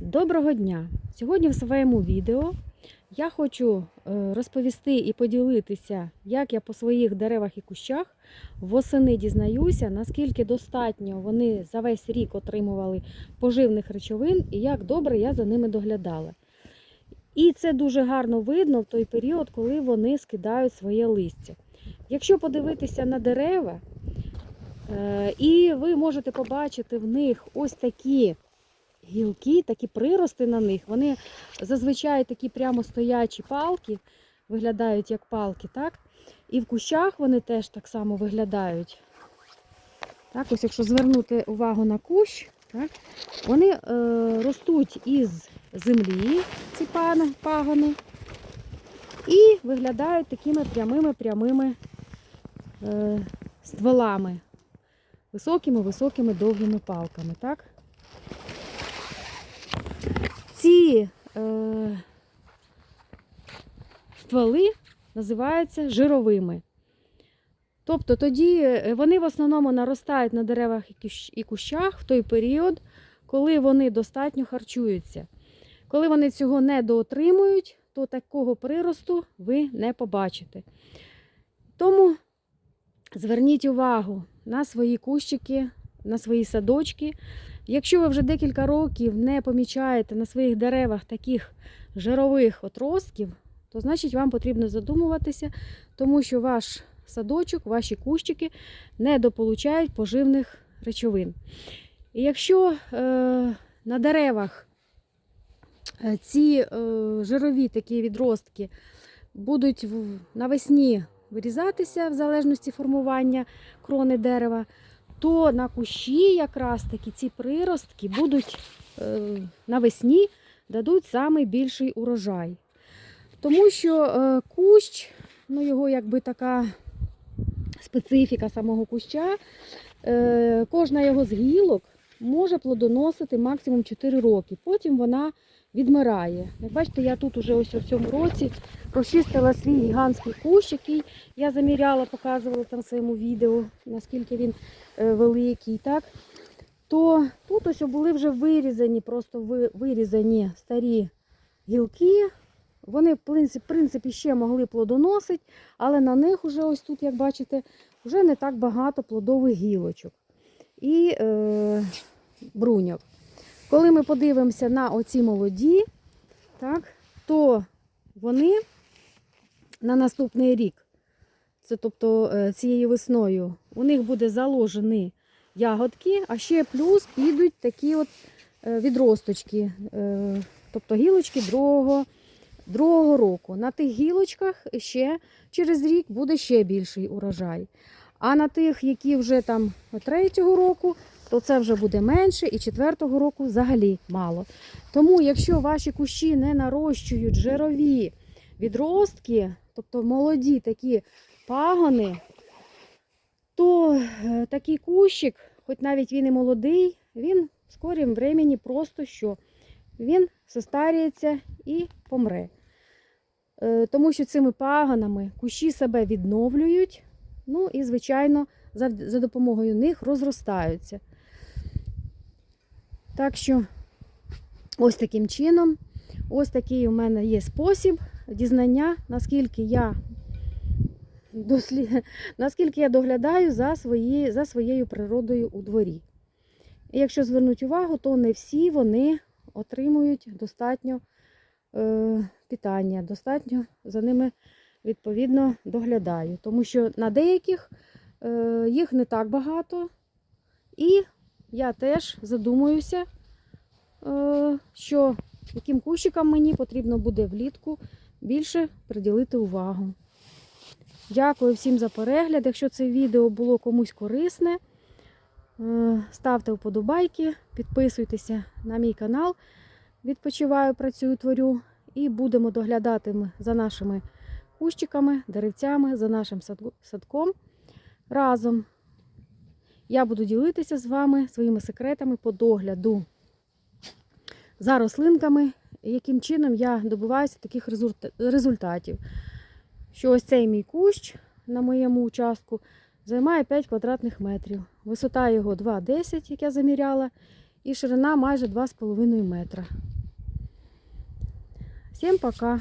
Доброго дня! Сьогодні в своєму відео я хочу е, розповісти і поділитися, як я по своїх деревах і кущах восени дізнаюся, наскільки достатньо вони за весь рік отримували поживних речовин і як добре я за ними доглядала. І це дуже гарно видно в той період, коли вони скидають своє листя. Якщо подивитися на дерева, е, і ви можете побачити в них ось такі гілки, такі прирости на них. Вони зазвичай такі прямо стоячі палки, виглядають як палки, так? І в кущах вони теж так само виглядають. Так, ось якщо звернути увагу на кущ, так, вони е, ростуть із землі, ці пагони, і виглядають такими прямими-прямими е, стволами, високими-високими довгими палками. Так? Ці е, стволи називаються жировими. Тобто тоді е, вони в основному наростають на деревах і кущах в той період, коли вони достатньо харчуються. Коли вони цього не доотримують, то такого приросту ви не побачите. Тому зверніть увагу на свої кущики, на свої садочки. Якщо ви вже декілька років не помічаєте на своїх деревах таких жирових отростків, то значить вам потрібно задумуватися, тому що ваш садочок, ваші кущики недополучають поживних речовин. І якщо е, на деревах е, ці е, жирові такі відростки будуть навесні вирізатися в залежності формування крони дерева, то на кущі якраз таки ці приростки будуть е, навесні дадуть самий більший урожай. Тому що е, кущ, ну його якби така специфіка самого куща, е, кожна його з гілок може плодоносити максимум 4 роки. Потім вона відмирає. Як бачите, я тут уже ось у цьому році розчистила свій гігантський кущ, який я заміряла, показувала там в своєму відео, наскільки він е, великий. Так? То тут ось були вже вирізані, просто вирізані старі гілки. Вони, в принципі, ще могли плодоносити, але на них уже ось тут, як бачите, вже не так багато плодових гілочок і е, бруньок. Коли ми подивимося на оці молоді, так, то вони на наступний рік, це тобто е, цією весною, у них буде заложені ягодки, а ще плюс підуть такі от е, відросточки, е, тобто гілочки другого, другого року. На тих гілочках ще через рік буде ще більший урожай. А на тих, які вже там третього року, то це вже буде менше, і четвертого року взагалі мало. Тому, якщо ваші кущі не нарощують жирові відростки, тобто молоді такі пагони, то е, такий кущик, хоч навіть він і молодий, він в скорім времені просто що він состарюється і помре. Е, Тому що цими пагонами кущі себе відновлюють, ну і, звичайно, за допомогою них розростаються. Так що, ось таким чином, ось такий у мене є спосіб дізнання, наскільки я дослід... наскільки я доглядаю за, свої... за своєю природою у дворі. І якщо звернути увагу, то не всі вони отримують достатньо е, питання, достатньо за ними відповідно доглядаю. Тому що на деяких е, їх не так багато, і я теж задумуюся, е, що яким кущикам мені потрібно буде влітку більше приділити увагу. Дякую всім за перегляд. Якщо це відео було комусь корисне, е, ставте вподобайки, підписуйтеся на мій канал. Відпочиваю, працюю, творю. І будемо доглядати за нашими кущиками, деревцями, за нашим садком разом. Я буду ділитися з вами своїми секретами по догляду за рослинками, яким чином я добиваюся таких результатів. Що ось цей мій кущ на моєму участку займає 5 квадратних метрів. Висота його 2,10, як я заміряла. і ширина майже 2,5 метра. Всім пока!